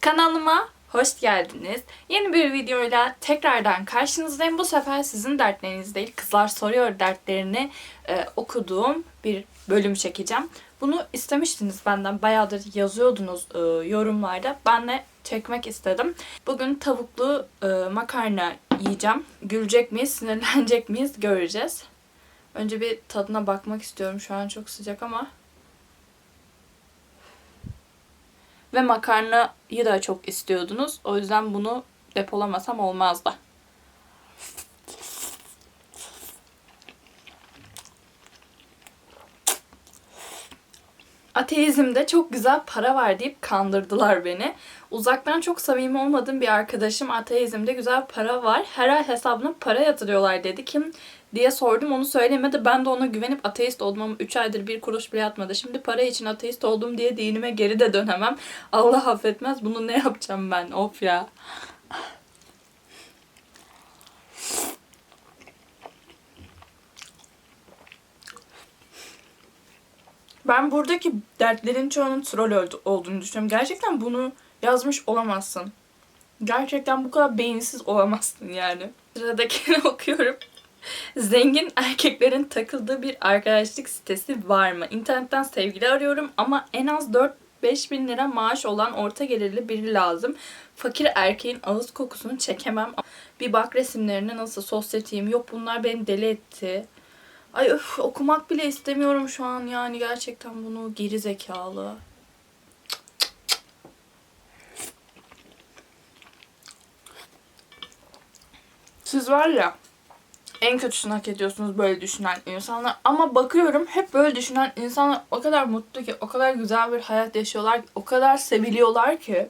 Kanalıma hoş geldiniz. Yeni bir videoyla tekrardan karşınızdayım. Bu sefer sizin dertleriniz değil, kızlar soruyor dertlerini e, okuduğum bir bölüm çekeceğim. Bunu istemiştiniz benden. Bayağıdır yazıyordunuz e, yorumlarda. Ben de çekmek istedim. Bugün tavuklu e, makarna yiyeceğim. Gülecek miyiz, sinirlenecek miyiz göreceğiz. Önce bir tadına bakmak istiyorum. Şu an çok sıcak ama Ve makarnayı da çok istiyordunuz. O yüzden bunu depolamasam olmazdı. Ateizmde çok güzel para var deyip kandırdılar beni. Uzaktan çok samimi olmadığım bir arkadaşım ateizmde güzel para var. Her ay hesabına para yatırıyorlar dedi. Kim diye sordum onu söylemedi. Ben de ona güvenip ateist oldum ama 3 aydır bir kuruş bile atmadı. Şimdi para için ateist oldum diye dinime geri de dönemem. Allah affetmez. Bunu ne yapacağım ben? Of ya. Ben buradaki dertlerin çoğunun troll olduğunu düşünüyorum. Gerçekten bunu yazmış olamazsın. Gerçekten bu kadar beyinsiz olamazsın yani. Sıradakini okuyorum. Zengin erkeklerin takıldığı bir arkadaşlık sitesi var mı? İnternetten sevgili arıyorum ama en az 4-5 bin lira maaş olan orta gelirli biri lazım. Fakir erkeğin ağız kokusunu çekemem. Bir bak resimlerine nasıl sosyeteyim. Yok bunlar beni deli etti. Ay öf okumak bile istemiyorum şu an yani gerçekten bunu geri zekalı. Siz var ya en kötüsünü hak ediyorsunuz böyle düşünen insanlar. Ama bakıyorum hep böyle düşünen insanlar o kadar mutlu ki, o kadar güzel bir hayat yaşıyorlar o kadar seviliyorlar ki.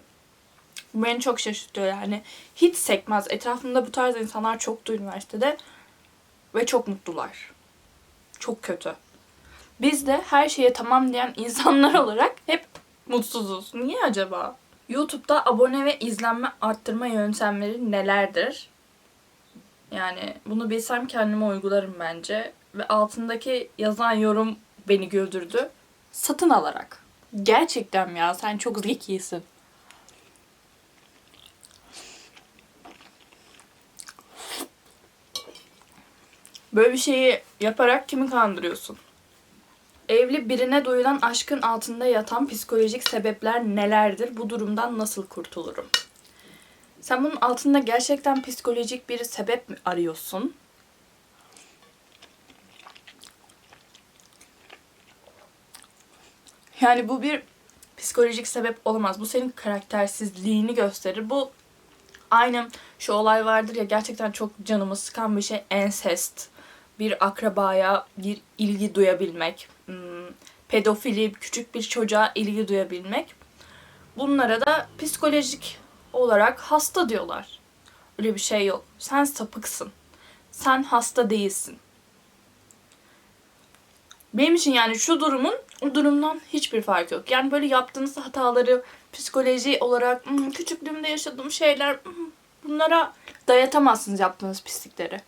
Beni çok şaşırtıyor yani. Hiç sekmez. Etrafımda bu tarz insanlar çoktu üniversitede. Ve çok mutlular. Çok kötü. Biz de her şeye tamam diyen insanlar olarak hep mutsuzuz. Niye acaba? YouTube'da abone ve izlenme arttırma yöntemleri nelerdir? Yani bunu bilsem kendime uygularım bence. Ve altındaki yazan yorum beni güldürdü. Satın alarak. Gerçekten ya sen çok zekisin. Böyle bir şeyi yaparak kimi kandırıyorsun? Evli birine duyulan aşkın altında yatan psikolojik sebepler nelerdir? Bu durumdan nasıl kurtulurum? Sen bunun altında gerçekten psikolojik bir sebep mi arıyorsun? Yani bu bir psikolojik sebep olamaz. Bu senin karaktersizliğini gösterir. Bu aynı şu olay vardır ya gerçekten çok canımı sıkan bir şey. Ensest. Bir akrabaya bir ilgi duyabilmek. hmm, Pedofili, küçük bir çocuğa ilgi duyabilmek. Bunlara da psikolojik olarak hasta diyorlar. Öyle bir şey yok. Sen sapıksın. Sen hasta değilsin. Benim için yani şu durumun o durumdan hiçbir farkı yok. Yani böyle yaptığınız hataları psikoloji olarak "Hmm, küçüklüğümde yaşadığım şeyler hmm, bunlara dayatamazsınız yaptığınız pislikleri.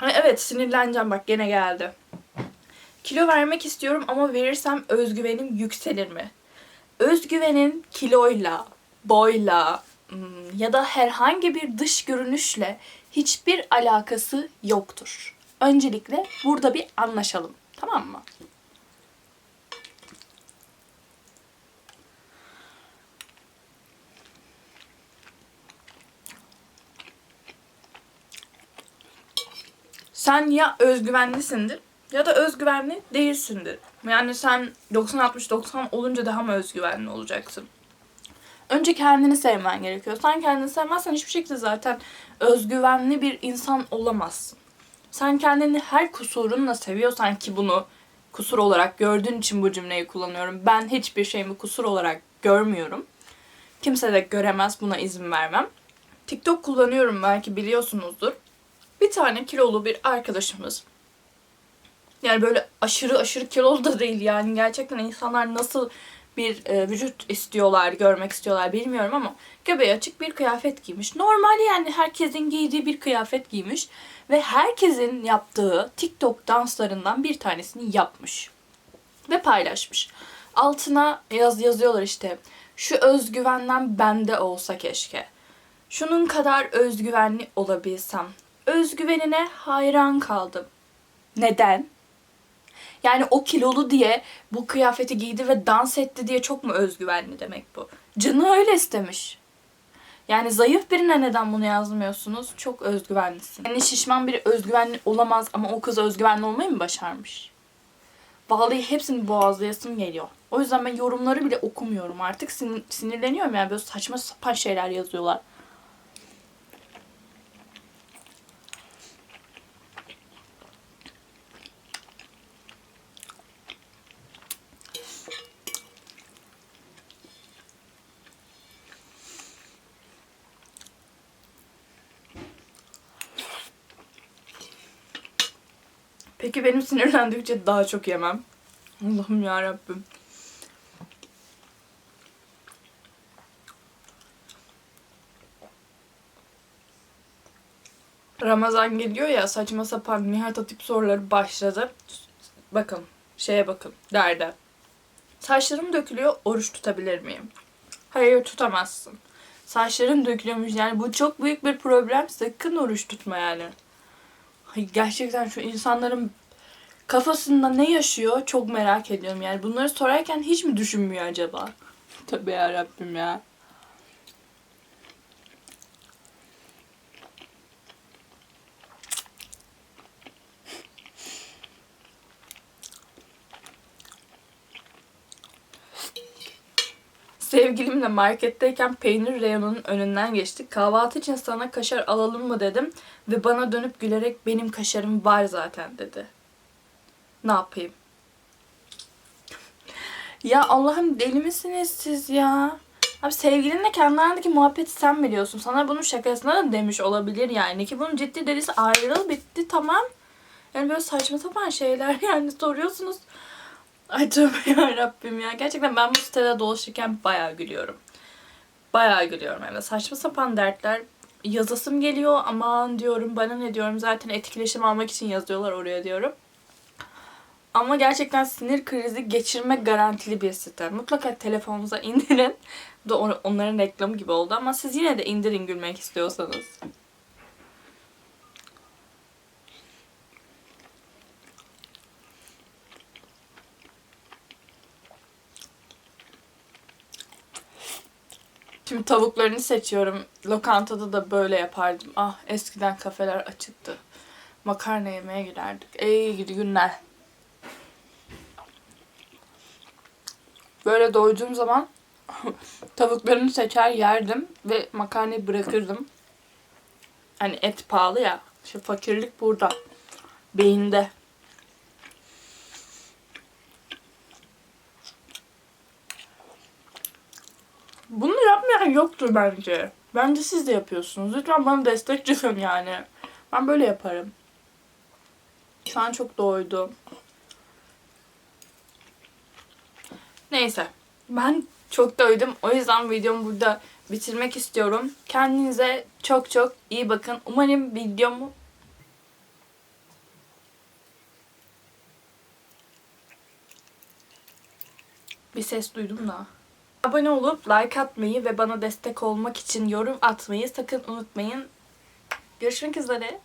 Ay, Evet sinirleneceğim bak gene geldi. Kilo vermek istiyorum ama verirsem özgüvenim yükselir mi? Özgüvenin kiloyla, boyla hmm, ya da herhangi bir dış görünüşle hiçbir alakası yoktur. Öncelikle burada bir anlaşalım. Tamam mı? Sen ya özgüvenlisindir ya da özgüvenli değilsindir. Yani sen 90-60-90 olunca daha mı özgüvenli olacaksın? Önce kendini sevmen gerekiyor. Sen kendini sevmezsen hiçbir şekilde zaten özgüvenli bir insan olamazsın. Sen kendini her kusurunla seviyorsan ki bunu kusur olarak gördüğün için bu cümleyi kullanıyorum. Ben hiçbir şeyimi kusur olarak görmüyorum. Kimse de göremez buna izin vermem. TikTok kullanıyorum belki biliyorsunuzdur. Bir tane kilolu bir arkadaşımız yani böyle aşırı aşırı kilolu da değil yani gerçekten insanlar nasıl bir e, vücut istiyorlar, görmek istiyorlar bilmiyorum ama göbeği açık bir kıyafet giymiş. Normal yani herkesin giydiği bir kıyafet giymiş ve herkesin yaptığı TikTok danslarından bir tanesini yapmış ve paylaşmış. Altına yaz yazıyorlar işte şu özgüvenden bende olsa keşke. Şunun kadar özgüvenli olabilsem. Özgüvenine hayran kaldım. Neden? Yani o kilolu diye bu kıyafeti giydi ve dans etti diye çok mu özgüvenli demek bu? Canı öyle istemiş. Yani zayıf birine neden bunu yazmıyorsunuz? Çok özgüvenlisin. Yani şişman biri özgüvenli olamaz ama o kız özgüvenli olmayı mı başarmış? Vallahi hepsini boğazlayasım geliyor. O yüzden ben yorumları bile okumuyorum artık. Sin- sinirleniyorum yani böyle saçma sapan şeyler yazıyorlar. Peki benim sinirlendikçe daha çok yemem. Allah'ım ya Rabbim. Ramazan geliyor ya saçma sapan Nihat Hatip soruları başladı. Bakın şeye bakın derde. Saçlarım dökülüyor oruç tutabilir miyim? Hayır tutamazsın. Saçların dökülüyormuş yani bu çok büyük bir problem. Sakın oruç tutma yani. Gerçekten şu insanların kafasında ne yaşıyor çok merak ediyorum yani. Bunları sorarken hiç mi düşünmüyor acaba? Tabii ya Rabbim ya. Sevgilimle marketteyken peynir reyonunun önünden geçtik. Kahvaltı için sana kaşar alalım mı dedim ve bana dönüp gülerek benim kaşarım var zaten dedi. Ne yapayım? Ya Allah'ım deli misiniz siz ya? Abi sevgilinle kendi arandaki muhabbeti sen biliyorsun. Sana bunun şakasına da demiş olabilir yani. Ki bunun ciddi delisi ayrıl bitti tamam. Yani böyle saçma sapan şeyler yani soruyorsunuz. Ay tövbe Rabbim ya. Gerçekten ben bu sitede dolaşırken bayağı gülüyorum. Bayağı gülüyorum yani. Saçma sapan dertler yazasım geliyor. Aman diyorum bana ne diyorum. Zaten etkileşim almak için yazıyorlar oraya diyorum. Ama gerçekten sinir krizi geçirme garantili bir site. Mutlaka telefonunuza indirin. Da on- onların reklamı gibi oldu ama siz yine de indirin gülmek istiyorsanız. Şimdi tavuklarını seçiyorum. Lokantada da böyle yapardım. Ah eskiden kafeler açıktı. Makarna yemeye giderdik. Ey gidi günler. Böyle doyduğum zaman tavuklarını seçer yerdim ve makarnayı bırakırdım. Hani et pahalı ya. İşte fakirlik burada. Beyinde. Bunu yapmayan yoktur bence. Bence siz de yapıyorsunuz. Lütfen bana destek çıkın yani. Ben böyle yaparım. Şu an çok doydum. Neyse. Ben çok doydum. O yüzden videomu burada bitirmek istiyorum. Kendinize çok çok iyi bakın. Umarım videomu bir ses duydum da. Abone olup like atmayı ve bana destek olmak için yorum atmayı sakın unutmayın. Görüşmek üzere.